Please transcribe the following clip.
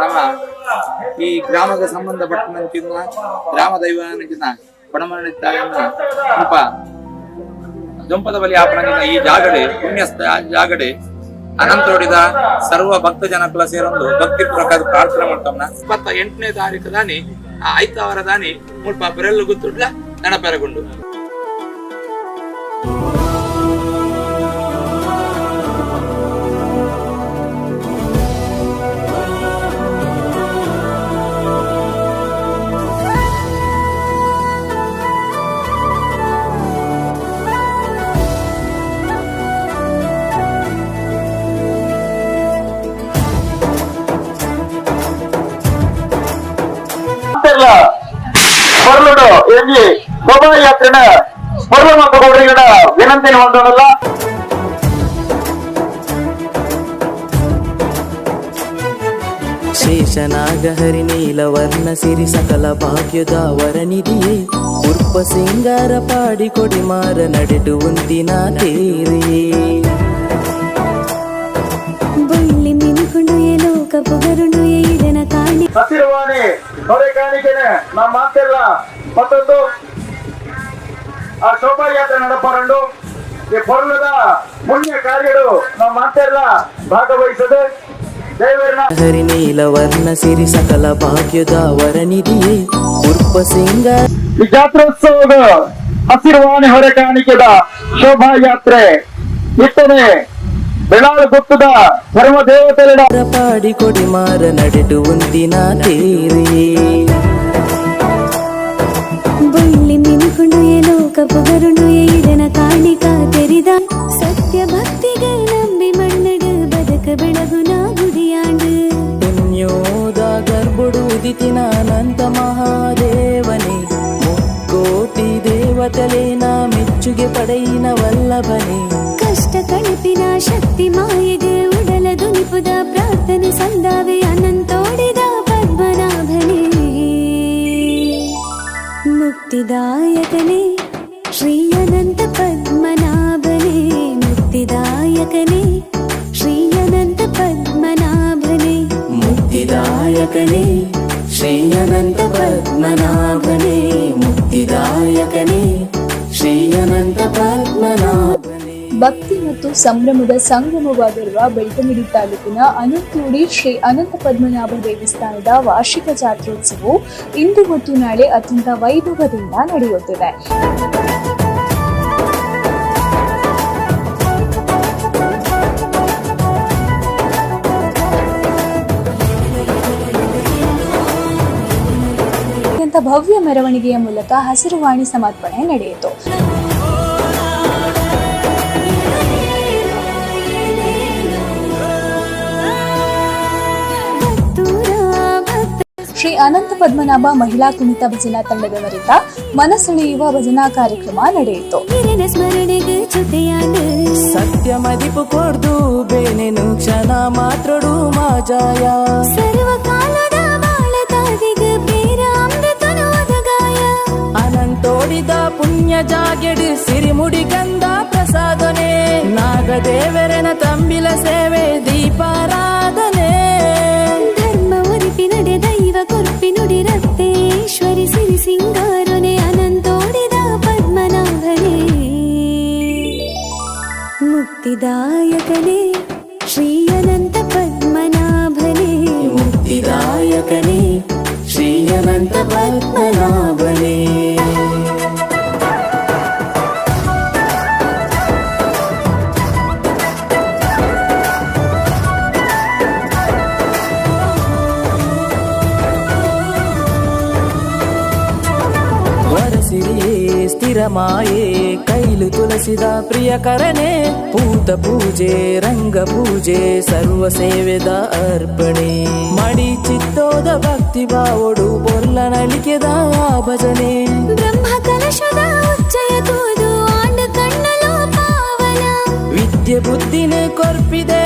ನಮ್ಮ ಈ ಗ್ರಾಮಕ್ಕೆ ಸಂಬಂಧಪಟ್ಟಂತಿನ ಗ್ರಾಮ ದೈವನಿನ ಪಡಮಣಿತಾಯನ್ನ ಸ್ವಲ್ಪ ಜಂಪದ ಬಲಿ ಆಪಣಗಿನ ಈ ಜಾಗಡೆ, ಪುಣ್ಯಸ್ಥ ಜಾಗಡೆ ಅನಂತೋಡಿದ ಸರ್ವ ಭಕ್ತ ಜನಕುಲ ಸೇರೊಂದು ಭಕ್ತಿ ಪ್ರಕಾರ ಪ್ರಾರ್ಥನೆ ಮಾಡ್ತಾವನ. ಇಪ್ಪತ್ತ ಎಂಟನೇ ತಾರೀಕು ದಾನಿ, ಆ ಐತಾವರ ದಾನಿ ಮುಲ್ಪ ಬೆರಳು ಗೊತ್ತಿಡ್ಲ ನೆನಪೆರಗೊಂಡು. ಎಂಜಿ ಶೋಭಾಯಾತ್ರೆನ ಮೊದಲು ಮತ್ತು ಗಿಡ ವಿನಂತಿನ ಹೊಂದೋಣಲ್ಲ ಶೇಷನಾಗಹರಿ ನೀಲವರ್ಣ ಸಿರಿ ಸಕಲ ಭಾಗ್ಯದ ವರನಿಧಿಯೇ ಉರ್ಪ ಸಿಂಗಾರ ಪಾಡಿ ಕೊಡಿ ಮಾರ ನಡೆದು ಒಂದಿನ ತೀರಿ ಬಳ್ಳಿ ಮಿನುಕೊಂಡು ಲೋಕ ಪೊಗರುಂಡು ಇದನ ಕಾಣಿ. ಹಸಿರುವಾಣಿ ಹೊರೆ ಕಾಣಿಕೆನೆ ನಮ್ಮ ಮಾತೆಲ್ಲ ಮತ್ತೊಂದು ಆ ಶೋಭಾಯಾತ್ರೆ ನಡಪರಂಡು ಈ ಪರ್ವದ ಪುಣ್ಯ ಕಾರ್ಯಗಳು ನಮ್ಮ ಮಾತೆಲ್ಲ ಭಾಗವಹಿಸದೆ ಹರಿ ನೀಲವರ್ಣ ಸಿರಿ ಸಕಲ ಭಾಗ್ಯದ ವರನಿಧಿಯೇ. ಉರ್ಪ ಸಿಂಗ ಈ ಜಾತ್ರೋತ್ಸವದ ಹಸಿರುವಾಣಿ ಹೊರೆ ಕಾಣಿಕೆದ ಶೋಭಾಯಾತ್ರೆ ಇಟ್ಟನೆ ಬೆಳಾಳು ಗೊತ್ತದ ಧರ್ಮ ದೇವತೆಗಳ ಪಾಡಿ ಕೊಡಿ ಮಾರ ನಡೆದು ಒಂದಿನ ತೇರಿಯೇ ಮಹಾದೇವನೇ ದೇವತಲೇ ದೇವತಲೇನ ಮೆಚ್ಚುಗೆ ಪಡೆಯಿನ ವಲ್ಲಭನೇ. ಕಷ್ಟ ಕಳಪಿನ ಶಕ್ತಿ ಮಾಯೆಗೆ ಉಡಲ ದುನಿಪುದ ಪ್ರಾರ್ಥನೆ ಸಂದಾವೆ ಅನಂತೋಡಿದ ಪದ್ಮನಾಭನೇ. ಮುಕ್ತಿದಾಯಕನೇ ಶ್ರೀ ಅನಂತ ಪದ್ಮನಾಭನೇ. ಮುಕ್ತಿದಾಯಕನೇ ಶ್ರೀ ಅನಂತ ಪದ್ಮನಾಭನೇ. ಮುಕ್ತಿದಾಯಕನೇ ಶ್ರೀ ಅನಂತ ಪದ್ಮನಾಭನೇ ಮುಕ್ತಿದಾಯಕನೇ. ಶ್ರೀ ಅನಂತ ಭಕ್ತಿ ಮತ್ತು ಸಂಭ್ರಮದ ಸಂಗಮವಾಗಿರುವ ಬೆಳ್ತಂಗಡಿ ತಾಲೂಕಿನ ಅನಂತೂಡಿ ಶ್ರೀ ಅನಂತ ಪದ್ಮನಾಭ ದೇವಸ್ಥಾನದ ವಾರ್ಷಿಕ ಜಾತ್ರೋತ್ಸವವು ಇಂದು ಮತ್ತು ನಾಳೆ ಅತ್ಯಂತ ವೈಭವದಿಂದ ನಡೆಯುತ್ತಿದೆ. ಅತ್ಯಂತ ಭವ್ಯ ಮೆರವಣಿಗೆಯ ಮೂಲಕ ಹಸಿರುವಾಣಿ ಸಮರ್ಪಣೆ ನಡೆಯಿತು. ಶ್ರೀ ಅನಂತ ಪದ್ಮನಾಭ ಮಹಿಳಾ ಕುಣಿತ ಭಜನಾ ತಂಡದವರಿಂದ ಮನಸೆಳೆಯುವ ಭಜನಾ ಕಾರ್ಯಕ್ರಮ ನಡೆಯಿತು. ಸತ್ಯ ಮದಿಪು ಕೊಡ್ದು ಬೇನೆನು ಕ್ಷಣ ಮಾತ್ರಡು ಮಾಜಾಯ. ಸರ್ವಕಾಲದ ಜಾಗೆಡು ಸಿರಿಮುಡಿ ಕಂದ ಪ್ರಸಾದನೆ ನಾಗದೇವರನ ತಂಬಿಲ ಸೇವೆ ದೀಪಾರಾಧನೆ ಧರ್ಮ ಒರಿಪಿ ನಡೆ ದೈವ ಕೊರ್ಪಿ ನುಡಿ ರಕ್ತೇಶ್ವರಿ ಸಿರಿ ಸಿಂಗಾರನೆ ಅನಂತೋಡಿದ ಪದ್ಮನಾಭನೇ ಮುಕ್ತಿದಾಯಕನೇ ವರಸಿರಿಯೇ ಸ್ಥಿರ ಮಾಯೆ ಕೈಲು ತುಳಸಿದ ಪ್ರಿಯಕರನೆ ಪೂತ ಪೂಜೆ ರಂಗ ಪೂಜೆ ಸರ್ವ ಸೇವೆದ ಅರ್ಪಣೆ ಮಡಿ ಚಿತ್ತೋದ ಭಕ್ತಿ ಬಾವೊಡು ಬೊರ್ಲ ನಲಿಕೆದ ಆ ಭಜನೆ ಬ್ರಹ್ಮ ಕಲಶದ ಉಚ್ಚಯ ತೂದು ಆಂಡ ಕಣ್ಣಲು ಪಾವನ ವಿದ್ಯೆ ಬುದ್ಧಿನ ಕೊರ್ಪಿ ದೇವನೇ